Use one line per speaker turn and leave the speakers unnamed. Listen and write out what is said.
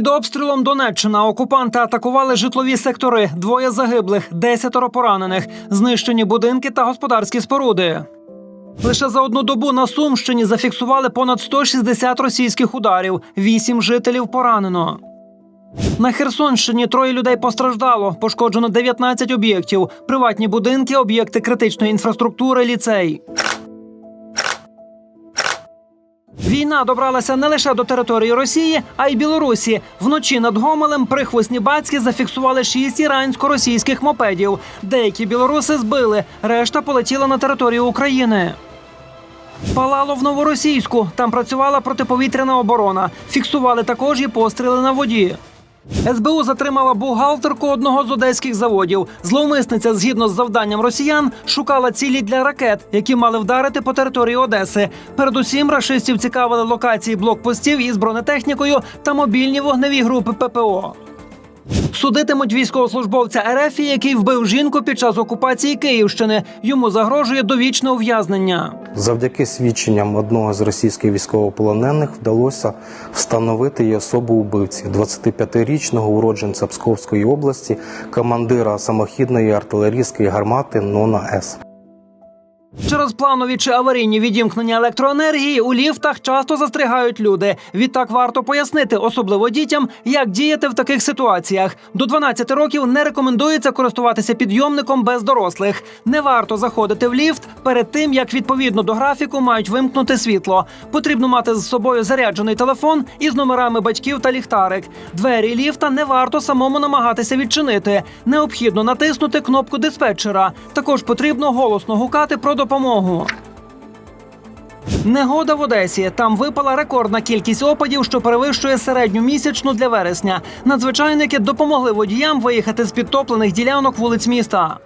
Під обстрілом Донеччина окупанти атакували житлові сектори. Двоє загиблих, десятеро поранених, знищені будинки та господарські споруди. Лише за одну добу на Сумщині зафіксували понад 160 російських ударів. Вісім жителів поранено. На Херсонщині троє людей постраждало. Пошкоджено 19 об'єктів: приватні будинки, об'єкти критичної інфраструктури, ліцей. Війна добралася не лише до території Росії, а й Білорусі. Вночі над Гомелем прихвостні бацькі зафіксували шість ірансько-російських мопедів. Деякі білоруси збили, решта полетіла на територію України. Палало в новоросійську. Там працювала протиповітряна оборона. Фіксували також і постріли на воді. СБУ затримала бухгалтерку одного з одеських заводів. Зловмисниця, згідно з завданням росіян, шукала цілі для ракет, які мали вдарити по території Одеси. Передусім, рашистів цікавили локації блокпостів із бронетехнікою та мобільні вогневі групи ППО. Судитимуть військовослужбовця РФ, який вбив жінку під час окупації Київщини. Йому загрожує довічне ув'язнення.
Завдяки свідченням одного з російських військовополонених вдалося встановити і особу убивці 25-річного уродженця Псковської області, командира самохідної артилерійської гармати Нона С.
Через планові чи аварійні відімкнення електроенергії у ліфтах часто застрягають люди. Відтак варто пояснити, особливо дітям, як діяти в таких ситуаціях. До 12 років не рекомендується користуватися підйомником без дорослих. Не варто заходити в ліфт перед тим, як відповідно до графіку мають вимкнути світло. Потрібно мати з собою заряджений телефон із номерами батьків та ліхтарик. Двері ліфта не варто самому намагатися відчинити. Необхідно натиснути кнопку диспетчера. Також потрібно голосно гукати про допомогу. Негода в Одесі. Там випала рекордна кількість опадів, що перевищує середню місячну для вересня. Надзвичайники допомогли водіям виїхати з підтоплених ділянок вулиць міста.